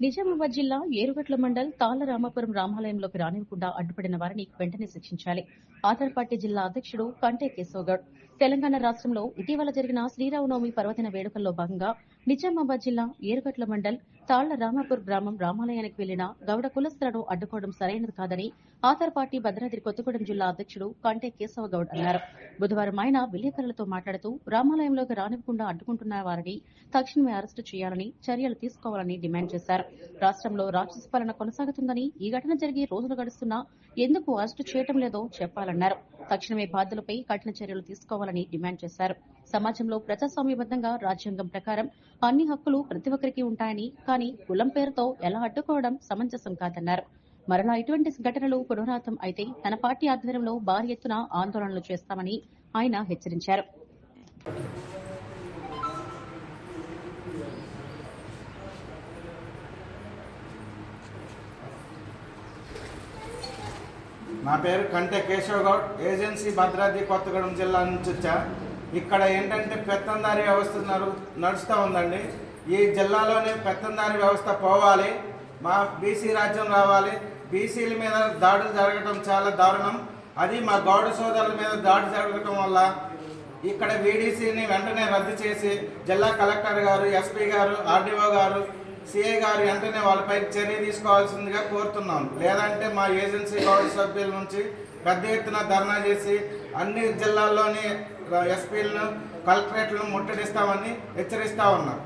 నిజామాబాద్ జిల్లా ఏరుగట్ల మండల్ తాళ్ళరామాపురం రామాలయంలోకి రానివ్వకుండా అడ్డుపడిన వారిని వెంటనే శిక్షించాలి. ఆధార్ పార్టీ జిల్లా అధ్యక్షుడు కంటే కేశవగౌడ్. తెలంగాణ రాష్ట్రంలో ఇటీవల జరిగిన శ్రీరామనవమి పర్వదిన వేడుకల్లో భాగంగా నిజామాబాద్ జిల్లా ఏరుగట్ల మండల్ తాళ్ళ రామాపూర్ గ్రామం రామాలయానికి వెళ్ళిన గౌడ కులస్తులను అడ్డుకోవడం సరైనది కాదని ఆధార్ పార్టీ భద్రాద్రి కొత్తగూడెం జిల్లా అధ్యక్షుడు కంటే కేశవగౌడ్ అన్నారు. బుధవారం ఆయన విలేకరులతో మాట్లాడుతూ రామాలయంలోకి రానివ్వకుండా అడ్డుకుంటున్న వారిని తక్షణమే అరెస్టు చేయాలని చర్యలు తీసుకోవాలని డిమాండ్ చేశారు. రాష్ట్రంలో రాక్షస పాలన కొనసాగుతుందని ఈ ఘటన జరిగి రోజులు గడుస్తున్నా ఎందుకు అరెస్టు చేయటం లేదో చెప్పాలన్నారు. తక్షణమే బాధ్యులపై కఠిన చర్యలు తీసుకోవాలని డిమాండ్ చేశారు. సమాజంలో ప్రజాస్వామ్యబద్దంగా రాజ్యాంగం ప్రకారం అన్ని హక్కులు ప్రతి ఒక్కరికి ఉంటాయని కానీ కులం పేరుతో ఎలా అడ్డుకోవడం సమంజసం కాదన్నారు. మరలా ఇటువంటి ఘటనలు పునరావృతం అయితే తన పార్టీ ఆధ్వర్యంలో భారీ ఎత్తున ఆందోళనలు చేస్తామని ఆయన హెచ్చరించారు. నా పేరు కంటే కేశవ్ గౌడ్ ఏజెన్సీ భద్రాద్రి కొత్తగూడెం జిల్లా నుంచి వచ్చా. ఇక్కడ ఏంటంటే పెత్తందారి వ్యవస్థ నడు నడుస్తూ ఉందండి. ఈ జిల్లాలోనే పెత్తందారి వ్యవస్థ పోవాలి. మా బీసీ రాజ్యం రావాలి. బీసీల మీద దాడులు జరగడం చాలా దారుణం. అది మా గౌడ సోదరుల మీద దాడి జరగడం వల్ల ఇక్కడ వీడీసీని వెంటనే రద్దు చేసి జిల్లా కలెక్టర్ గారు ఎస్పీ గారు ఆర్డీఓ గారు సిఐ గారు వెంటనే వాళ్ళపై చర్య తీసుకోవాల్సిందిగా కోరుతున్నాం. లేదంటే మా ఏజెన్సీ గౌడ సభ్యుల నుంచి పెద్ద ఎత్తున ధర్నా చేసి అన్ని జిల్లాల్లోని ఎస్పీలను కలెక్టరేట్లను ముట్టడిస్తామని హెచ్చరిస్తా ఉన్నాం.